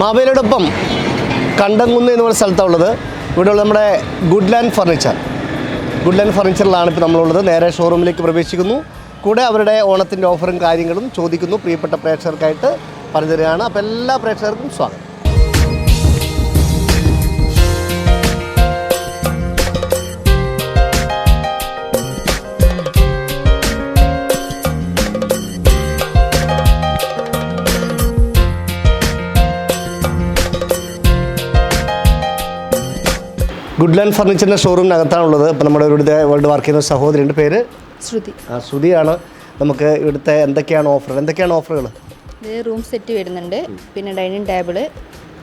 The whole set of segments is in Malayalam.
മാവേലിയോടൊപ്പം കണ്ടംകുന്ന് എന്ന് പറയുന്ന സ്ഥലത്താണ് ഉള്ളത് ഇവിടെയുള്ള നമ്മുടെ Good Land Furniture Good Land ഫർണിച്ചറിലാണ് ഇപ്പോൾ നമ്മളുള്ളത്. നേരെ ഷോറൂമിലേക്ക് പ്രവേശിക്കുന്നു. കൂടെ അവരുടെ ഓണത്തിന്റെ ഓഫറും കാര്യങ്ങളും ചോദിക്കുന്നു. പ്രിയപ്പെട്ട പ്രേക്ഷകർക്കായിട്ട് പറഞ്ഞു തരികയാണ് അപ്പോൾ എല്ലാ പ്രേക്ഷകർക്കും സ്വാഗതം. ഗുഡ് ലാൻഡ് ഫർണിച്ചറിന്റെ ഷോറൂമിനകത്താണുള്ളത് അപ്പോൾ നമ്മുടെ ഇവിടുത്തെ വേൾഡ് വർക്ക് ചെയ്യുന്ന സഹോദരിന്റെ പേര്? ശ്രുതി. ആ, ശ്രുതിയാണ്. നമുക്ക് ഇവിടുത്തെ എന്തൊക്കെയാണ് ഓഫർ എന്തൊക്കെയാണ് ഓഫറുകൾ ഇത് റൂം സെറ്റ് വരുന്നുണ്ട്. പിന്നെ ഡൈനിങ് ടേബിൾ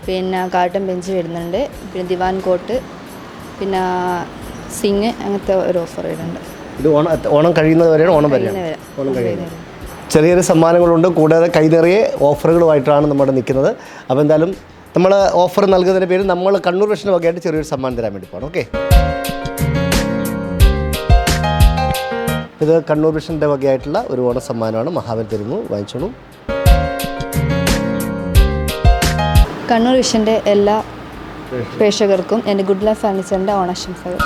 പിന്നെ ഗാർഡൻ ബെഞ്ച് വരുന്നുണ്ട്. പിന്നെ ദിവാൻ കോട്ട് പിന്നെ സിങ് അങ്ങനത്തെ ഒരു ഓഫർ വരുന്നുണ്ട്. ഇത് ഓണം ഓണം കഴിയുന്നത് വരെയാണ് ഓണം വരെയാണ്. ഓണം കഴിയുന്നത്. ചെറിയ ചെറിയ സമ്മാനങ്ങളുണ്ട്. കൂടാതെ കൈനിറിയ നിറയെ ഓഫറുകളുമായിട്ടാണ് നമ്മുടെ നിൽക്കുന്നത്. അപ്പോൾ എന്തായാലും നമ്മൾ ഓഫർ നൽകുന്നതിന്റെ പേരിൽ നമ്മൾ കണ്ണൂർ വിഷ്ണു വകയായിട്ട് ചെറിയൊരു സമ്മാനം തരാൻ വേണ്ടി പോകണം ഓക്കെ ഇത് കണ്ണൂർ വിഷന്റെ വകയായിട്ടുള്ള ഒരു ഓണ സമ്മാനമാണ്. മഹാബലി തരുന്നു. വാങ്ങിച്ചോളൂ. കണ്ണൂർ വിഷന്റെ എല്ലാ പ്രേക്ഷകർക്കും എന്റെ ഗുഡ് ലൈഫ് ഫർണിച്ചറിന്റെ ഓണാശംസകൾ.